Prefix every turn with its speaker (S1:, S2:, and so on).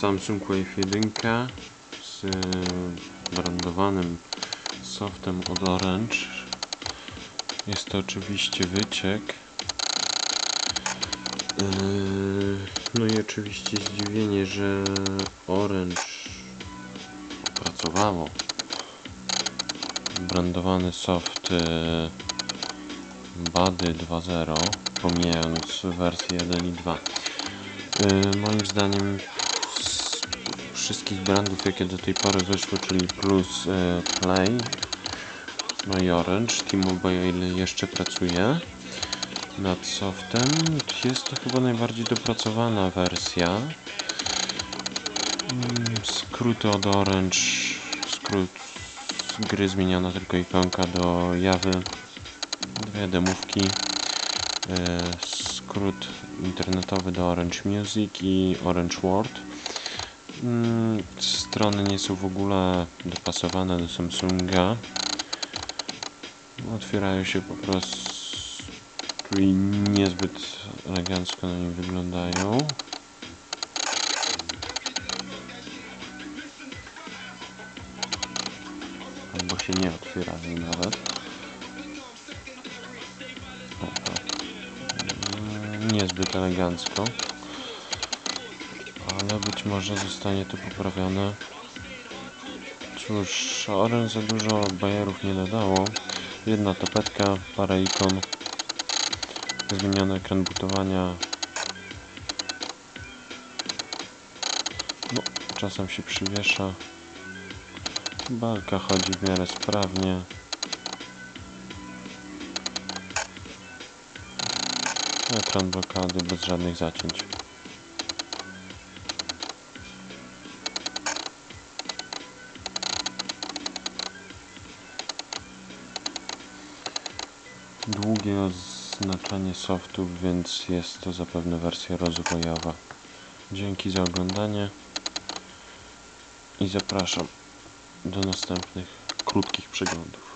S1: Samsung Wave 1 z brandowanym softem od Orange. Jest to oczywiście wyciek. Yy, No i oczywiście zdziwienie, że Orange opracowało brandowany soft yy, Bady 2.0, pomijając wersję 1 i 2. Yy, Moim zdaniem wszystkich brandów, jakie do tej pory wyszły, czyli Plus, yy, Play, no i Orange, T-Mobile jeszcze pracuje nad softem. Jest to chyba najbardziej dopracowana wersja. Mm, Skróty od Orange, skrót z gry zmieniona tylko ikonka do Jawy, dwie demówki, e, skrót internetowy do Orange Music i Orange World. Mm, Strony nie są w ogóle dopasowane do Samsunga. Otwierają się po prostu i niezbyt elegancko na nim wyglądają. Albo się nie otwierają nawet. Mm, Niezbyt elegancko. Ale być może zostanie to poprawione. Cóż, Orange za dużo bajerów nie dodało. Jedna tapetka, parę ikon, zmieniony ekran butowania. No, czasem się przywiesza. Balka chodzi w miarę sprawnie. Ekran blokady bez żadnych zacięć. Długie oznaczenie softów, więc jest to zapewne wersja rozwojowa. Dzięki za oglądanie i zapraszam do następnych krótkich przeglądów.